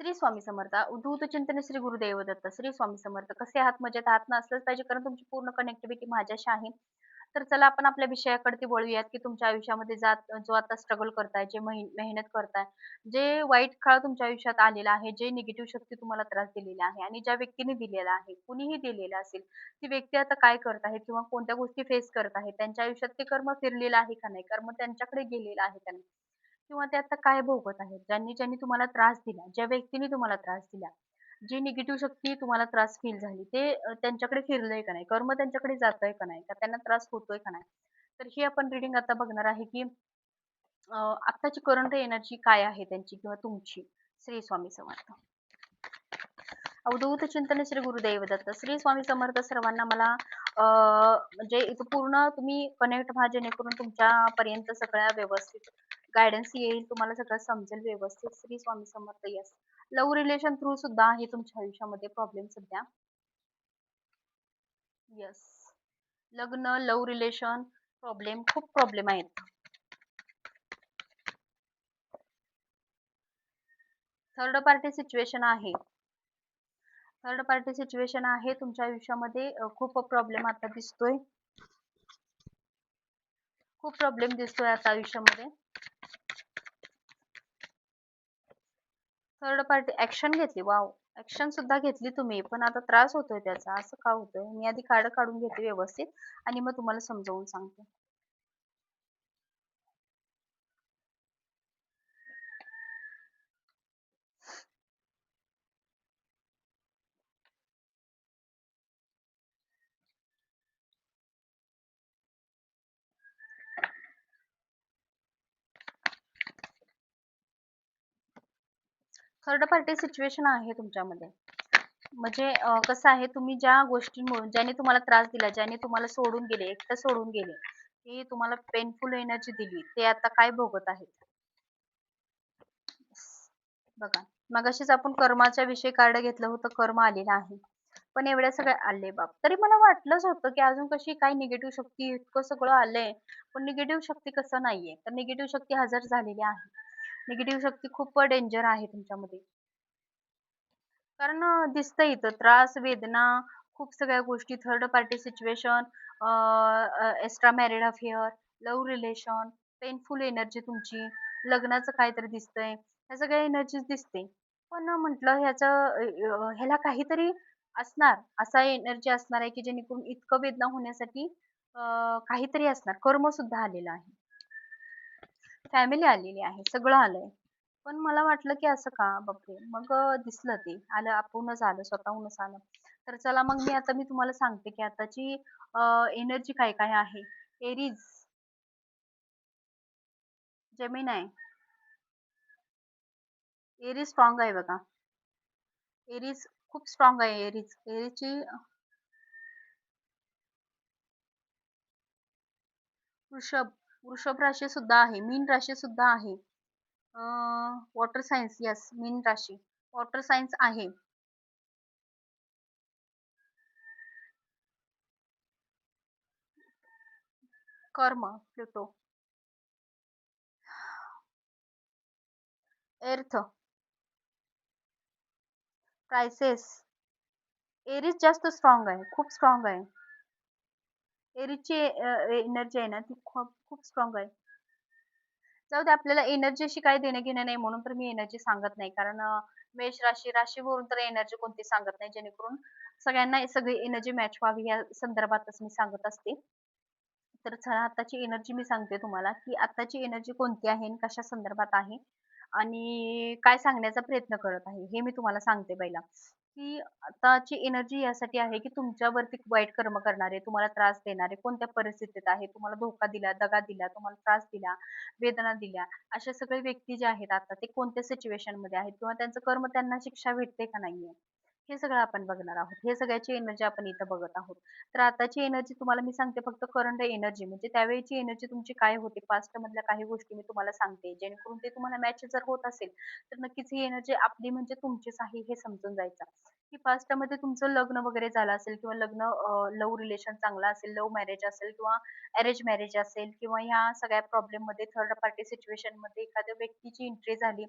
श्री स्वामी समर्थ. उद्धूत चिंतन श्री गुरुदेव दत्त श्री स्वामी समर्थ. कसे आहात? मजेत आहात ना? असलंच पाहिजे कारण तुमची पूर्ण कनेक्टिव्हिटी माझ्याशी आहे. तर चला आपण आपल्या विषयाकडे वळूयात की तुमच्या आयुष्यामध्ये जात जो आता स्ट्रगल करताय जे मेहनत करताय जे वाईट काळ तुमच्या आयुष्यात आलेला आहे जे निगेटिव्ह शक्ती तुम्हाला त्रास दिलेला आहे आणि ज्या व्यक्तीने दिलेला आहे कुणीही दिलेला असेल ती व्यक्ती आता काय करत आहे किंवा कोणत्या गोष्टी फेस करत आहे त्यांच्या आयुष्यात ते कर्म फिरलेलं आहे का नाही? कर्म त्यांच्याकडे गेलेलं आहे का नाही? किंवा ते आता काय भोगत आहेत? ज्यांनी ज्यांनी तुम्हाला त्रास दिला ज्या व्यक्तीने तुम्हाला त्रास दिला जी निगेटिव्ह शक्ती तुम्हाला त्रास फील झाली ते अ, त्यांच्याकडे फिरलंय का नाही? कर्म त्यांच्याकडे जातोय का नाही? का त्यांना त्रास होतोय का नाही? तर ही आपण रिडिंग आता बघणार आहे की अ, आत्ताची करंट एनर्जी काय आहे त्यांची किंवा तुमची? श्री स्वामी समर्थ. अवधूत चिंतन श्री गुरुदेव दत्त श्री स्वामी समर्थ सर्वांना मला अं म्हणजे इथं पूर्ण तुम्ही कनेक्ट व्हा जेणेकरून तुमच्या पर्यंत सगळ्या व्यवस्थित गायडन्स येईल तुम्हाला सगळं समजेल व्यवस्थित. Shri Swami Samarth yes love relation through सुद्धा आहे तुमच्या आयुष्यामध्ये प्रॉब्लेम सध्या. यस लग्न लव्ह रिलेशन प्रॉब्लेम खूप प्रॉब्लेम आहेत. थर्ड पार्टी सिच्युएशन आहे. थर्ड पार्टी सिच्युएशन आहे तुमच्या आयुष्यामध्ये. खूप प्रॉब्लेम आता दिसतोय. खूप प्रॉब्लेम दिसतोय आता आयुष्यामध्ये. थर्ड पार्टी ऍक्शन घेतली. वाव ऍक्शन सुद्धा घेतली तुम्ही. पण आता त्रास होतोय त्याचा. असं का होतोय? मी आधी कार्ड काढून घेते व्यवस्थित आणि मग तुम्हाला समजावून सांगते. थर्ड पार्टी सिच्युएशन आहे तुमच्यामध्ये. म्हणजे कसं आहे तुम्ही ज्या गोष्टींमुळे ज्याने तुम्हाला त्रास दिला ज्याने तुम्हाला सोडून गेले एकटं सोडून गेले ते तुम्हाला पेनफुल एनर्जी दिली ते आता काय भोगत आहेत? बघा मगाशीच आपण कर्माच्या विषयी कार्ड घेतलं होतं कर्म आलेलं आहे. पण एवढ्या सगळ्या आले बाप. तरी मला वाटलंच होतं की अजून कशी काय निगेटिव्ह शक्ती इतकं सगळं आलंय पण निगेटिव्ह शक्ती कसं नाहीये? तर निगेटिव्ह शक्ती हजर झालेली आहे. निगेटिव्ह शक्ती खूप डेंजर आहे तुमच्यामध्ये. कारण दिसतं दिसतंय इथं त्रास वेदना खूप सगळ्या गोष्टी third party situation extra married affair love relation painful energy तुमची लग्नाचं काहीतरी दिसतंय ह्या सगळ्या एनर्जीज दिसते पण म्हटलं ह्याचं ह्याला काहीतरी असणार असा एनर्जी असणार आहे की जेणेकरून इतकं वेदना होण्यासाठी काहीतरी असणार कर्म सुद्धा आलेलं आहे. फॅमिली आलेली आहे सगळं आलंय. पण मला वाटलं की असं का बापरे? मग दिसलं ते. आलं आपणच आलं स्वतःहूनच आलं. तर चला मग मी आता मी तुम्हाला सांगते की आताची एनर्जी काय काय आहे? एरीज जेमिनाय एरीज स्ट्रॉंग आहे बघा. एरीज खूप स्ट्रॉंग आहे एरीज एरीजची वृषभ. वृषभ राशी सुद्धा आहे, मीन राशी सुद्धा आहे. वॉटर सायन्स यस मीन राशी. वॉटर सायन्स आहे. कर्म, प्लुटो. एर्थ प्राइसेस एरीज जास्त स्ट्रॉंग आहे, खूप स्ट्रॉंग आहे. एरीची एनर्जी आहे ना ती खूप खूप स्ट्रॉंग आहे. जाऊ दे आपल्याला एनर्जीशी काही देणं घेणं नाही म्हणून तर मी एनर्जी सांगत नाही. कारण मेष राशी राशीवरून तर एनर्जी कोणती सांगत नाही. जेणेकरून सगळ्यांना सगळी एनर्जी मॅच व्हावी या संदर्भातच मी सांगत असते. तर चला आताची एनर्जी मी सांगते तुम्हाला की आताची एनर्जी कोणती आहे आणि कशा संदर्भात आहे आणि काय सांगण्याचा प्रयत्न करत आहे हे मी तुम्हाला सांगते पहिला. की आताची एनर्जी यासाठी आहे की तुमच्यावरती वाईट कर्म करणारे तुम्हाला त्रास देणारे कोणत्या परिस्थितीत आहे तुम्हाला धोका दिला दगा दिला तुम्हाला त्रास दिला वेदना दिल्या अशा सगळे व्यक्ती जे आहेत आता ते कोणत्या सिच्युएशनमध्ये आहेत? किंवा त्यांचं कर्म त्यांना शिक्षा भेटते का नाहीये? हे सगळं आपण बघणार आहोत. हे सगळ्याची एनर्जी आपण इथं बघत आहोत. तर आताची एनर्जी तुम्हाला मी सांगते फक्त करंट एनर्जी म्हणजे त्यावेळीची एनर्जी तुमची काय होती? पास्ट मधल्या काही गोष्टी मी तुम्हाला सांगते. जेणेकरून ते तुम्हाला मॅच जर होत असेल तर नक्कीच ही एनर्जी आपली म्हणजे तुमचीच आहे हे समजून जायचं. की पास्टमध्ये तुमचं लग्न वगैरे झालं असेल किंवा लग्न लव्ह रिलेशन चांगलं असेल लव्ह मॅरेज असेल किंवा अरेंज मॅरेज असेल किंवा ह्या सगळ्या प्रॉब्लेममध्ये थर्ड पार्टी सिच्युएशनमध्ये एखाद्या व्यक्तीची एंट्री झाली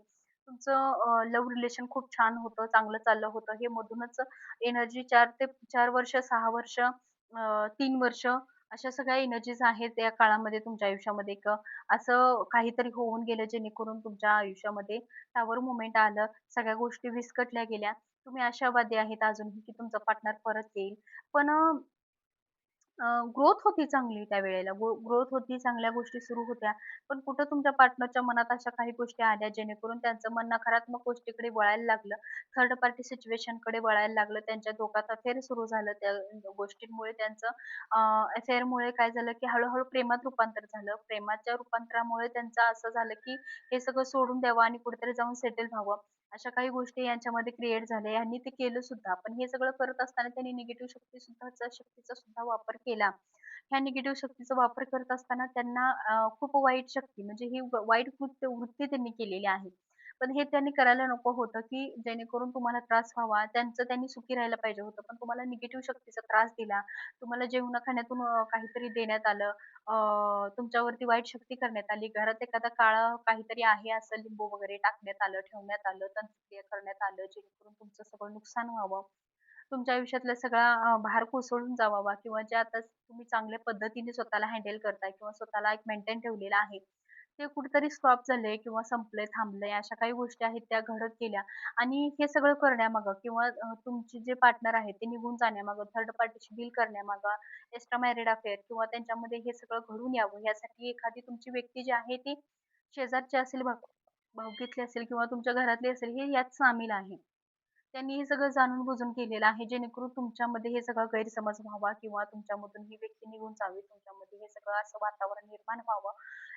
तुमचं लव्ह रिलेशन खूप छान होतं, चांगलं चाललं होतं. हे मधूनच एनर्जी चार ते चार वर्ष, सहा वर्ष, तीन वर्ष अशा सगळ्या एनर्जीज आहेत या काळामध्ये तुमच्या आयुष्यामध्ये एक असं काहीतरी होऊन गेलं जेणेकरून तुमच्या आयुष्यामध्ये टावर मुवमेंट आलं. सगळ्या गोष्टी विस्कटल्या गेल्या. तुम्ही आशावादी आहेत अजूनही की तुमचा पार्टनर परत येईल. पण ग्रोथ होती चांगली त्या वेळेला ग्रोथ होती, चांगल्या गोष्टी सुरू होत्या. पण कुठं तुमच्या पार्टनरच्या मनात अशा काही गोष्टी आल्या जेणेकरून त्यांचं मन नकारात्मक गोष्टीकडे वळायला लागलं. थर्ड पार्टी सिच्युएशनकडे वळायला लागलं. त्यांच्या धोकात अफेअर सुरू झालं. त्या गोष्टींमुळे त्यांचं अ, अफेअरमुळे काय झालं, की हळूहळू प्रेमात रूपांतर झालं. प्रेमाच्या रूपांतरामुळे त्यांचं असं झालं, की हे सगळं सोडून द्यावं आणि कुठेतरी जाऊन सेटल व्हावं. अशा काही गोष्टी यांच्यामध्ये क्रिएट झाल्या. यांनी ते केलं सुद्धा. पण हे सगळं करत असताना त्यांनी निगेटिव्ह शक्ती सुद्धा शक्तीचा सुद्धा वापर केला. ह्या निगेटिव्ह शक्तीचा वापर करत असताना त्यांना खूप वाईट शक्ती म्हणजे ही वाईट कृत्य वृत्ती त्यांनी केलेली आहे. पण हे त्यांनी करायला नको होतं, की जेणेकरून तुम्हाला त्रास व्हावा. त्यांचं त्यांनी सुखी राहायला पाहिजे होतं. पण तुम्हाला निगेटिव्ह शक्तीचा त्रास दिला. तुम्हाला जेवणा-खाण्यातून काहीतरी देण्यात आलं. अं तुमच्यावरती वाईट शक्ती करण्यात आली. घरात एखादा काळा काहीतरी आहे असं लिंबू वगैरे टाकण्यात आलं, ठेवण्यात आलं, तंत्रक्रिया करण्यात आलं, जेणेकरून तुमचं सगळं नुकसान व्हावं. तुमच्या आयुष्यातला सगळा भार कोसळून जावावा किंवा जे आता तुम्ही चांगल्या पद्धतीने स्वतःला हँडल करताय किंवा स्वतःला एक मेंटेन ठेवलेला आहे. ते कुठेतरी स्टॉप झालंय किंवा संपलंय, थांबलंय अशा काही गोष्टी आहेत त्या घडत गेल्या आणि हे सगळं करण्यामागं किंवा तुमचे जे पार्टनर आहेत ते निघून जाण्यामागं, थर्ड पार्टीशी डील करण्यामागं, एक्स्ट्रा मॅरिड अफेअर किंवा त्यांच्यामध्ये हे सगळं घडून यावं यासाठी एखादी तुमची व्यक्ती जी आहे ती शेजारची असेल, भावकीतली असेल किंवा तुमच्या घरातली असेल हे यात सामील आहे. त्यांनी हे सगळं जाणून-बुजून केलेलं आहे, जेणेकरून तुमच्यामध्ये हे सगळं गैरसमज व्हावा किंवा तुमच्यामधून ही व्यक्ती निघून जावी. तुमच्यामध्ये हे सगळं असं वातावरण निर्माण व्हावं.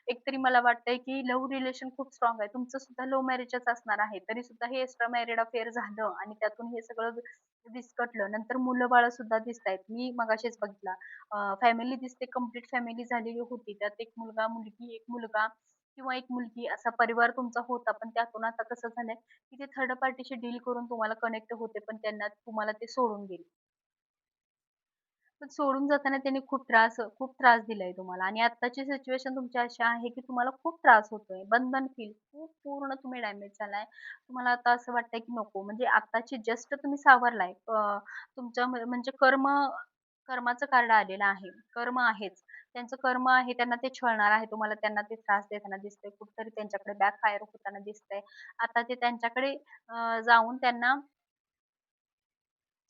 एकतरी मला वाटतंय, की लव्ह रिलेशन खूप स्ट्रॉंग आहे. तुमचं सुद्धा लव्ह मॅरेजच असणार आहे. तरी सुद्धा हे एक्स्ट्रा मॅरिड अफेअर झालं आणि त्यातून हे सगळं विस्कटलं. नंतर मुलं-बाळं सुद्धा दिसतायत. मी मगाशीच बघितला फॅमिली दिसते, कंप्लीट फॅमिली झालेली होती. त्यात एक मुलगा, मुलगी, एक मुलगा किंवा एक मुलगी असा परिवार तुमचा होता. पण त्यातून आता कसं झालंय, की ते थर्ड पार्टीशी डील करून तुम्हाला कनेक्ट होते, पण त्यांना तुम्हाला ते सोडून गेले. पण सोडून जाताना त्यांनी खूप त्रास खूप त्रास दिलाय तुम्हाला आणि आत्ताची सिच्युएशन तुमची अशी आहे, की तुम्हाला खूप त्रास होतोय. बंधन फील खूप पूर्ण तुम्ही डॅमेज झालाय. तुम्हाला आता असं वाटतंय, की नको म्हणजे आत्ताची जस्ट तुम्ही सावरलाय. तुमच्या म्हणजे कर्म कर्माचं कार्ड आलेलं आहे. कर्म आहेच. त्यांचं कर्म आहे, त्यांना ते छळणार आहे. तुम्हाला त्यांना ते त्रास देताना दिसतंय. कुठतरी त्यांच्याकडे बॅक फायर होताना दिसतंय. आता ते त्यांच्याकडे जाऊन त्यांना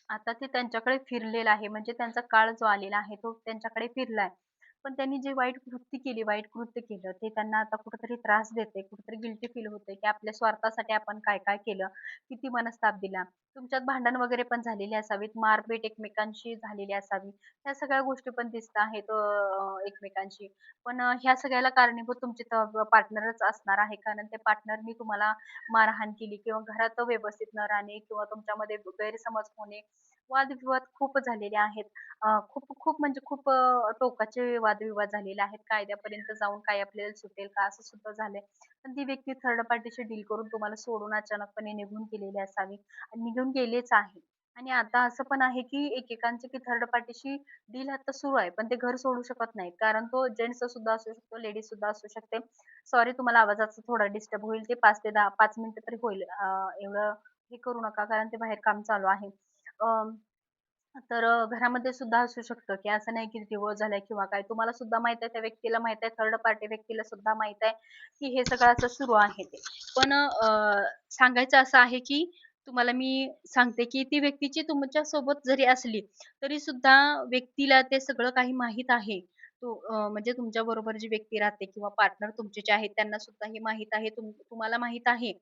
आता ते त्यांच्याकडे फिरलेला आहे. म्हणजे त्यांचा काळ जो आलेला आहे तो त्यांच्याकडे फिरलाय. पण त्यांनी जे वाईट कृती केली, वाईट कृत्य केलं ते त्यांना आता कुठेतरी त्रास देते, कुठेतरी गिल्टी फील होते, की आपल्या स्वार्थासाठी आपण काय-काय केलं, किती मनस्ताप दिला. तुमच्यात भांडण वगैरे पण झालेली असावीत, मारपीट एकमेकांशी झालेली असावी. ह्या सगळ्या गोष्टी पण दिसत आहेत एकमेकांशी. पण ह्या सगळ्याला कारणीभूत तुमचे पार्टनरच असणार आहे. कारण ते पार्टनरनी तुम्हाला मारहाण केली किंवा घरात व्यवस्थित न राहणे किंवा तुमच्यामध्ये गैरसमज होणे, वादविवाद खूप झालेले आहेत. खूप खूप म्हणजे खूप टोकाचे वादविवाद झालेले आहेत. कायद्यापर्यंत जाऊन काय आपल्याला सुटेल का असं सुद्धा झालंय. पण ती व्यक्ती थर्ड पार्टीशी डील करून तुम्हाला सोडून अचानकपणे निघून गेलेली असावी आणि निघून गेलेच आहे. आणि आता असं पण आहे की एकेकांचे की थर्ड पार्टीशी डील आता सुरू आहे. पण ते घर सोडू शकत नाही कारण तो जेंट्स सुद्धा असू शकतो, लेडीज सुद्धा असू शकते. सॉरी तुम्हाला आवाजाचा थोडा डिस्टर्ब होईल. ते पाच ते 10 5 मिनिटं तरी होईल. एवढं हे करू नका कारण ते बाहेर काम चालू आहे. तर घरामध्ये सुद्धा असू शकतं, की असं नाही की डिवोर्स झालाय किंवा काय. तुम्हाला सुद्धा माहीत आहे, त्या व्यक्तीला माहीत आहे, थर्ड पार्टी व्यक्तीला सुद्धा माहीत आहे, की हे सगळं असं सुरू आहे ते. पण सांगायचं असं आहे, की तुम्हाला मी सांगते, की ती व्यक्तीची तुमच्यासोबत जरी असली, तरी सुद्धा व्यक्तीला ते सगळं काही माहीत आहे. तो म्हणजे तुमच्या बरोबर जी व्यक्ती राहते किंवा पार्टनर तुमचे जे आहेत त्यांना सुद्धा हे माहीत आहे. तुम्हाला माहीत आहे.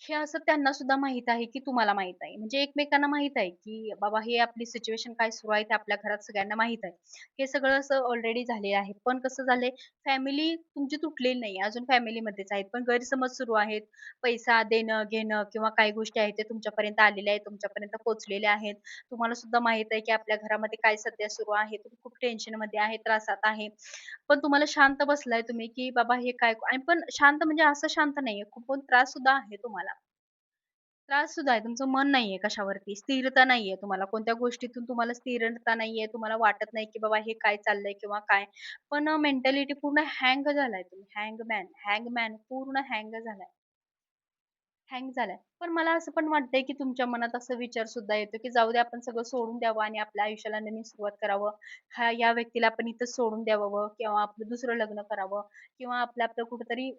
हे असं त्यांना सुद्धा माहीत आहे, की तुम्हाला माहीत आहे. म्हणजे एकमेकांना माहीत आहे, की बाबा हे आपली सिच्युएशन काय सुरू आहे ते आपल्या घरात सगळ्यांना माहीत आहे. हे सगळं असं ऑलरेडी झालेलं आहे. पण कसं झालंय फॅमिली तुमची तुटलेली नाही. अजून फॅमिलीमध्येच आहेत. पण गैरसमज सुरू आहेत. पैसा देणं, घेणं किंवा काही गोष्टी आहेत ते तुमच्यापर्यंत आलेल्या आहेत, तुमच्यापर्यंत पोहोचलेल्या आहेत. तुम्हाला सुद्धा माहीत आहे, की आपल्या घरामध्ये काय सध्या सुरू आहे. तुम्ही खूप टेन्शनमध्ये आहे, त्रासात आहे. पण तुम्हाला शांत बसलाय तुम्ही, की बाबा हे काय आणि पण शांत म्हणजे असं शांत नाहीये. खूप त्रास सुद्धा आहे तुम्हाला. त्रास सुद्धा आहे. तुमचं मन नाहीये कशावरती. स्थिरता नाहीये तुम्हाला. कोणत्या गोष्टीतून तुम्हाला स्थिरता नाहीये. तुम्हाला वाटत नाही, की बाबा हे काय चाललंय किंवा काय. पण मेंटॅलिटी पूर्ण हँग झालाय तुम्ही. हँगमॅन, हँगमॅन पूर्ण हँग झालाय. हँग झालाय. पण मला असं पण वाटतंय, की तुमच्या मनात असा विचार सुद्धा येतो, की जाऊ दे आपण सगळं सोडून द्यावं आणि आपल्या आयुष्याला नवीन सुरुवात करावं. हा या व्यक्तीला आपण इथं सोडून द्यावं किंवा आपलं दुसरं लग्न करावं किंवा आपलं आपलं कुठेतरी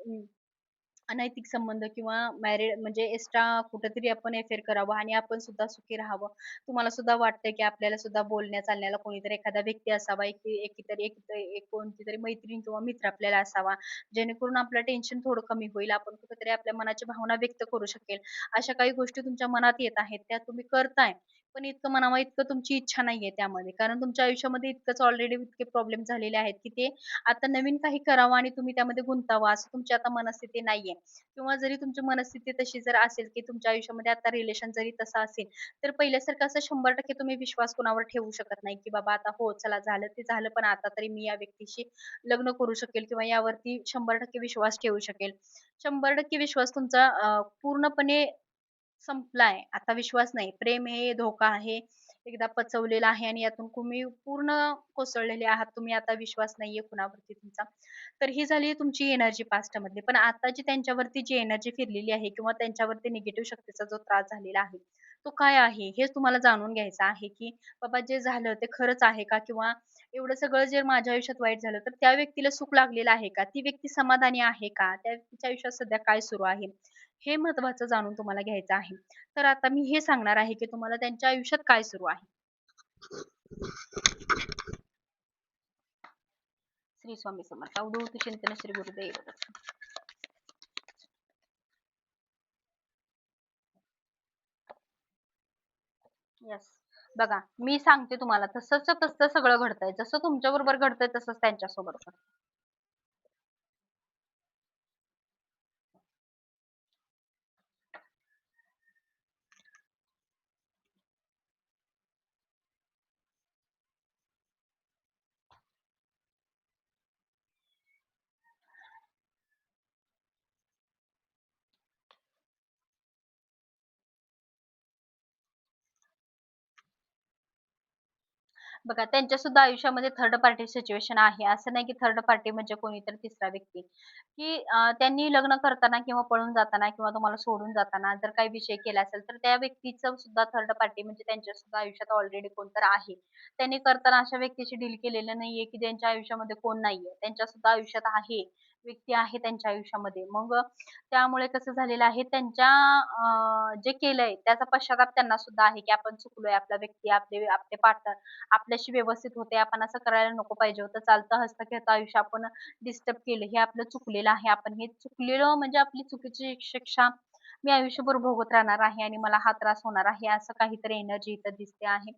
अनैतिक संबंध किंवा मॅरिड म्हणजे एक्स्ट्रा कुठेतरी आपण अफेअर करावं आणि आपण सुद्धा सुखी राहावं. तुम्हाला सुद्धा वाटतंय, की आपल्याला सुद्धा बोलण्या चालण्याला कोणीतरी एखादा व्यक्ती असावा, एक एकीतरी एक एक कोणती तरी मैत्रीण किंवा मित्र आपल्याला असावा. जेणेकरून आपलं टेन्शन थोडं कमी होईल. आपण कुठेतरी आपल्या मनाची भावना व्यक्त करू शकेल. अशा काही गोष्टी तुमच्या मनात येत आहेत, त्या तुम्ही करताय. पण इतकं म्हणावं इतकं तुमची इच्छा नाहीये त्यामध्ये. कारण तुमच्या आयुष्यामध्ये इतकंच ऑलरेडी इतके प्रॉब्लेम झालेले आहेत, की ते आता नवीन काही करावं आणि तुम्ही त्यामध्ये गुंतावा असं तुमची आता मनस्थिती नाहीये. किंवा जरी तुमची मनस्थिती तशी जर असेल, की तुमच्या आयुष्यामध्ये आता रिलेशन जरी तसं असेल, तर पहिल्यासारखं असं 100% तुम्ही विश्वास कोणावर ठेवू शकत नाही, की बाबा आता हो चला झालं ते झालं, पण आता तरी मी या व्यक्तीशी लग्न करू शकेल किंवा यावरती 100% विश्वास ठेवू शकेल. 100% विश्वास तुमचा पूर्णपणे संपलाय. आता विश्वास नाही. प्रेम हे धोका आहे. एकदा पचवलेला आहे आणि यातून तुम्ही पूर्ण कोसळलेले आहात. तुम्ही आता विश्वास नाहीये कुणावरती तुमचा. तर ही झाली तुमची एनर्जी पास्टमधली. पण आता जी त्यांच्यावरती जी एनर्जी फिरलेली आहे किंवा त्यांच्यावरती निगेटिव्ह शक्तीचा जो त्रास झालेला आहे, तो काय आहे? हेच तुम्हाला जाणून घ्यायचं आहे, की बाबा जे झालं ते खरंच आहे का? किंवा एवढं सगळं जे माझ्या आयुष्यात वाईट झालं, तर त्या व्यक्तीला सुख लागलेलं आहे का? ती व्यक्ती समाधानी आहे का? त्या व्यक्तीच्या आयुष्यात सध्या काय सुरू आहे? हे महत्वाचं जाणून तुम्हाला घ्यायचं आहे. तर आता मी हे सांगणार आहे, की तुम्हाला त्यांच्या आयुष्यात काय सुरू आहे. श्री स्वामी समर्थ. अवधूत चिंतन श्री गुरुदेव यस बघा, मी सांगते तुम्हाला तसंच तसं सगळं घडतंय. जसं तुमच्याबरोबर घडतंय तसंच त्यांच्यासोबत घडतंय. बघा त्यांच्या सुद्धा आयुष्यामध्ये थर्ड पार्टी सिच्युएशन आहे. असं नाही की थर्ड पार्टी म्हणजे कोणीतरी तिसरा व्यक्ती. की त्यांनी लग्न करताना किंवा पळून जाताना किंवा तुम्हाला सोडून जाताना जर काही विषय केला असेल, तर त्या व्यक्तीचं सुद्धा थर्ड पार्टी म्हणजे त्यांच्या सुद्धा आयुष्यात ऑलरेडी कोणतरी आहे. त्यांनी करताना अशा व्यक्तीशी डील केलेलं नाहीये, की ज्यांच्या आयुष्यामध्ये कोण नाहीये. त्यांच्या सुद्धा आयुष्यात आहे. व्यक्ती आहे त्यांच्या आयुष्यामध्ये. मग त्यामुळे कसं झालेलं आहे त्यांच्या जे केलंय त्याचा पश्चाताप त्यांना सुद्धा आहे, की आपण चुकलोय. आपला व्यक्ती, आपले आपले पार्टनर आपल्याशी व्यवस्थित होते. आपण असं करायला नको पाहिजे होतं. चालतं हसतं खेळतं आयुष्य आपण डिस्टर्ब केलं. हे आपलं चुकलेलं आहे. आपण हे चुकलेलं म्हणजे आपली चुकीची शिक्षा मी आयुष्यभर भोगत राहणार आहे आणि मला हा त्रास होणार आहे. असं काहीतरी एनर्जी इथं दिसते आहे.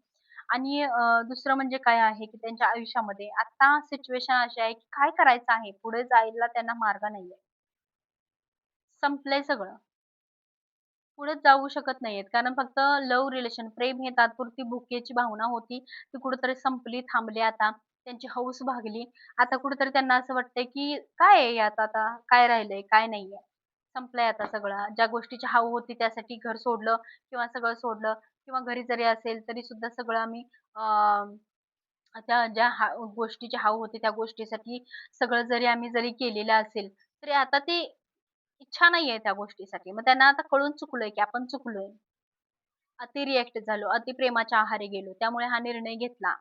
आणि अ, दुसरं म्हणजे काय आहे, की त्यांच्या आयुष्यामध्ये आता सिच्युएशन अशी आहे, की काय करायचं आहे? पुढे जायला त्यांना मार्ग नाहीये. संपलंय सगळं. पुढे जाऊ शकत नाहीयेत. कारण फक्त लव्ह रिलेशन, प्रेम हे तात्पुरती भुकेची भावना होती. ती कुठेतरी संपली, थांबली आता. त्यांची हौस भागली. आता कुठेतरी त्यांना असं वाटतंय, की काय आहे यात आता? काय राहिलंय? काय नाहीये? संपलंय आता सगळं. ज्या गोष्टीची हाव होती त्यासाठी घर सोडलं किंवा सगळं सोडलं किंवा घरी जरी असेल तरी सुद्धा सगळं आम्ही त्या ज्या हा गोष्टीची हाव होती त्या गोष्टीसाठी सगळं जरी आम्ही जरी केलेलं असेल, तरी आता ते इच्छा नाहीये त्या गोष्टीसाठी. मग त्यांना आता कळून चुकलोय, की आपण चुकलोय. अति रिॲक्ट झालो, अति प्रेमाच्या आहारी गेलो. त्यामुळे हा निर्णय घेतला.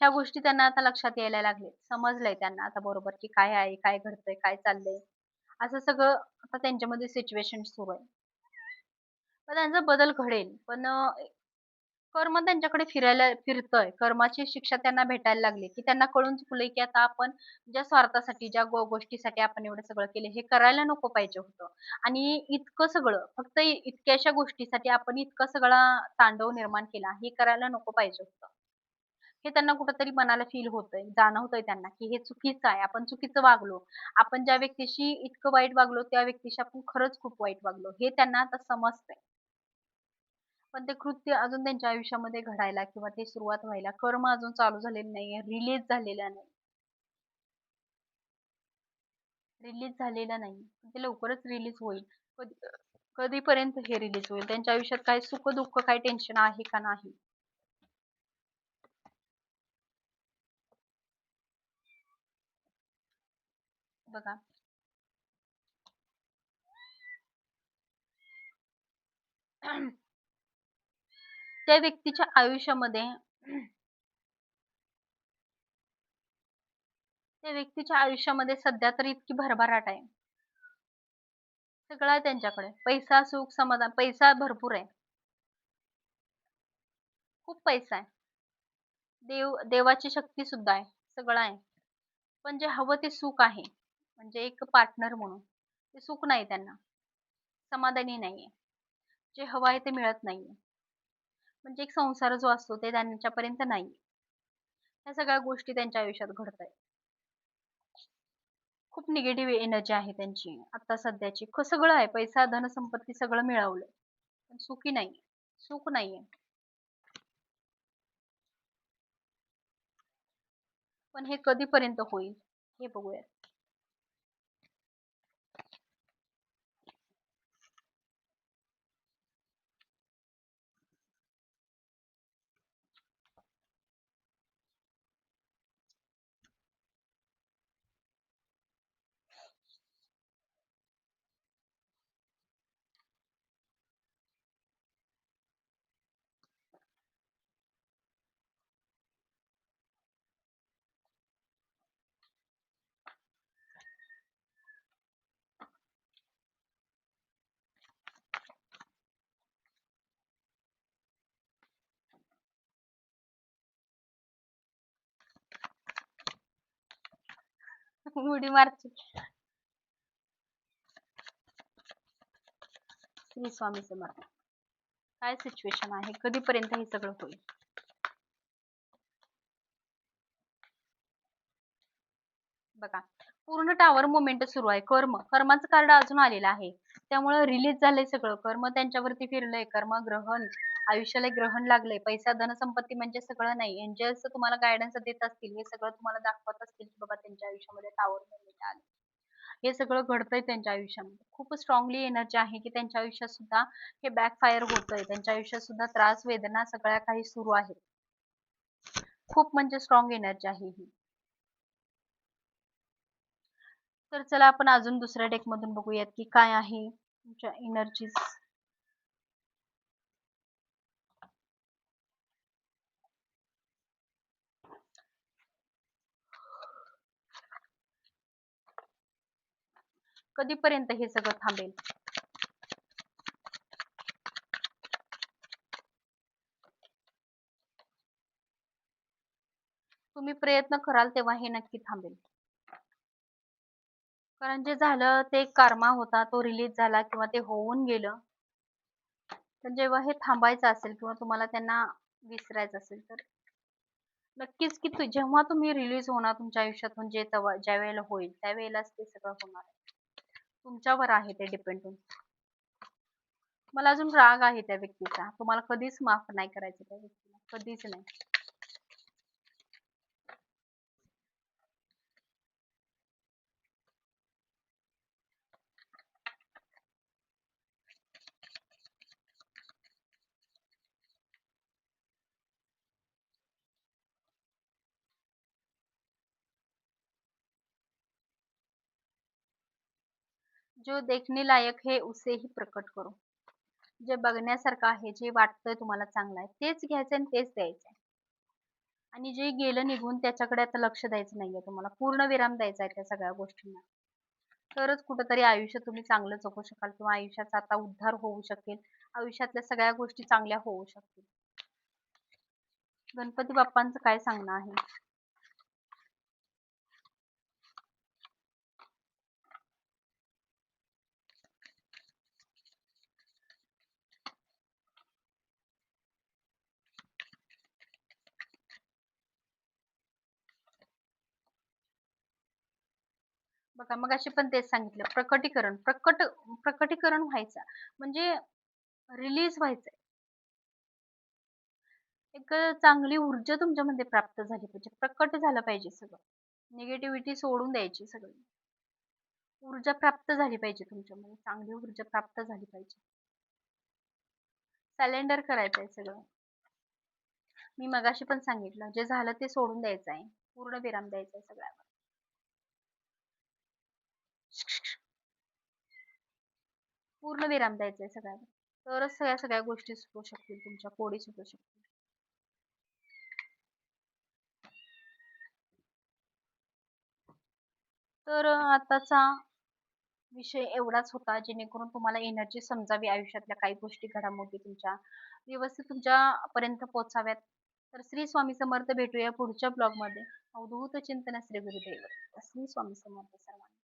ह्या गोष्टी त्यांना आता लक्षात यायला लागले. समजलंय त्यांना आता बरोबर, की काय आहे, काय घडतंय, काय चाललंय. असं सगळं आता त्यांच्यामध्ये सिच्युएशन सुरू आहे. तर त्यांचा बदल घडेल. पण अ, कर्म त्यांच्याकडे फिरायला फिरतंय. कर्माची शिक्षा त्यांना भेटायला लागली, की त्यांना कळून चुकलंय, की आता आपण ज्या स्वार्थासाठी, ज्या गो गोष्टीसाठी आपण एवढं सगळं केलं, हे करायला नको पाहिजे होतं. आणि इतकं सगळं फक्त इतक्याशा गोष्टीसाठी आपण इतका सगळा तांडव निर्माण केला, हे करायला नको पाहिजे होतं. हे त्यांना कुठेतरी मनाला फील होतंय, जाणवतंय त्यांना, की हे चुकीचं आहे. आपण चुकीचं वागलो. आपण ज्या व्यक्तीशी इतकं वाईट वागलो, त्या व्यक्तीशी आपण खरंच खूप वाईट वागलो. हे त्यांना आता समजतंय. पण ते कृत्य अजून त्यांच्या आयुष्यामध्ये घडायला किंवा ते सुरुवात व्हायला कर्म अजून चालू झालेलं नाहीये. रिलीज झालेला नाही. रिलीज झालेला नाही. ते लवकरच रिलीज होईल. कधीपर्यंत हे रिलीज होईल? त्यांच्या आयुष्यात काय सुख-दुःख, काही टेन्शन आहे का नाही? बघा त्या व्यक्तीच्या आयुष्यामध्ये त्या व्यक्तीच्या आयुष्यामध्ये सध्या तरी इतकी भरभराट आहे. सगळं आहे त्यांच्याकडे. पैसा सुख समाधान पैसा भरपूर आहे. खूप पैसा आहे. देव देवाची शक्ती सुद्धा आहे. सगळं आहे. पण जे हवं ते सुख आहे. म्हणजे एक पार्टनर म्हणून. ते सुख नाही त्यांना. समाधानी नाहीये. जे हवं आहे ते मिळत नाहीये. म्हणजे एक संसार जो असतो ते त्यांच्यापर्यंत नाही ह्या सगळ्या गोष्टी त्यांच्या आयुष्यात घडत आहेत खूप निगेटिव्ह एनर्जी आहे त्यांची. आता सध्याची. सगळं आहे. पैसा धन संपत्ती सगळं मिळवलं पण सुखी नाही सुख नाहीये. पण हे कधीपर्यंत होईल हे बघूया उडी मारते. श्री स्वामी समर्थ. काय सिच्युएशन आहे? कधीपर्यंत हे सगळं होईल? बघा पूर्ण टावर मुवमेंट सुरू आहे. कर्म. कर्माचं कार्ड अजून आलेलं आहे. त्यामुळे रिलीज झालंय सगळं. कर्म त्यांच्यावरती फिरलंय. कर्म ग्रहण आयुष्याला ग्रहण लागलंय. पैसा धनसंपत्ती म्हणजे सगळं नाही. एंजल्स तुम्हाला गायडन्स देत असतील हे सगळं तुम्हाला दाखवत असतील की बाबा त्यांच्या आयुष्यामध्ये टावर मुवमेंट आले हे सगळं घडतंय त्यांच्या आयुष्यामध्ये. खूप स्ट्रॉंगली एनर्जी आहे की त्यांच्या आयुष्यात सुद्धा हे बॅकफायर होतंय. त्यांच्या आयुष्यात सुद्धा त्रास वेदना सगळ्या काही सुरू आहे खूप म्हणजे स्ट्रॉंग एनर्जी आहे ही. तर चला आपण अजून दुसऱ्या डेक मधून बघूयात की काय आहे तुमच्या एनर्जीज कधीपर्यंत हे सगळं थांबेल? तुम्ही प्रयत्न कराल तेव्हा हे नक्की थांबेल. कारण जे झालं ते कारमा होता तो रिलीज झाला किंवा ते होऊन गेलं. पण जेव्हा हे थांबायचं असेल किंवा तुम्हाला त्यांना विसरायचं असेल तर नक्कीच की जेव्हा तुम्ही रिलीज होणार तुमच्या आयुष्यातून जे तेव्हा ज्या वेळेला होईल त्यावेळेलाच ते सगळं होणार आहे. तुमच्यावर आहे ते डिपेंड मला अजून राग आहे त्या व्यक्तीचा. तुम्हाला कधीच माफ नाही करायचं त्या व्यक्तीला. कधीच नाही. जो देखणे लायक हे उसेही प्रकट करू. जे बघण्यासारखं आहे जे वाटतंय तुम्हाला चांगलं आहे तेच घ्यायचं आणि तेच द्यायचं आणि जे गेलं निघून त्याच्याकडे आता लक्ष द्यायचं नाहीये तुम्हाला. पूर्ण विराम द्यायचा आहे त्या सगळ्या गोष्टींना. तरच कुठंतरी आयुष्य तुम्ही चांगलं जगू शकाल किंवा आयुष्याचा आता उद्धार होऊ शकेल. आयुष्यातल्या सगळ्या गोष्टी चांगल्या होऊ शकतील. गणपती बाप्पांचं काय सांगणं आहे? बघा मग पण तेच सांगितलं. प्रकटीकरण प्रकट प्रकटीकरण व्हायचं. म्हणजे रिलीज व्हायचं एक चांगली ऊर्जा तुमच्यामध्ये प्राप्त झाली पाहिजे. प्रकट झालं पाहिजे सगळं. निगेटिव्हिटी सोडून द्यायची सगळी. ऊर्जा प्राप्त झाली पाहिजे तुमच्यामध्ये. चांगली ऊर्जा प्राप्त झाली पाहिजे. सॅलेंडर करायचंय सगळं. मी मगाशी पण सांगितलं. जे झालं ते सोडून द्यायचं आहे पूर्ण विराम द्यायचा आहे सगळ्यावर पूर्ण विराम द्यायचा आहे सगळ्यावर तरच सगळ्या सगळ्या गोष्टी सुटू शकतील तुमच्या कोडी सुटू शकतील. तर आताचा विषय एवढाच होता जेणेकरून तुम्हाला एनर्जी समजावी आयुष्यातल्या काही गोष्टी घडामोडी तुमच्या व्यवस्थित तुमच्यापर्यंत पोहोचाव्यात. तर श्री स्वामी समर्थ भेटूया पुढच्या ब्लॉगमध्ये अवधूत चिंतन श्री गुरुदेव. श्री स्वामी समर्थ सर्वांना.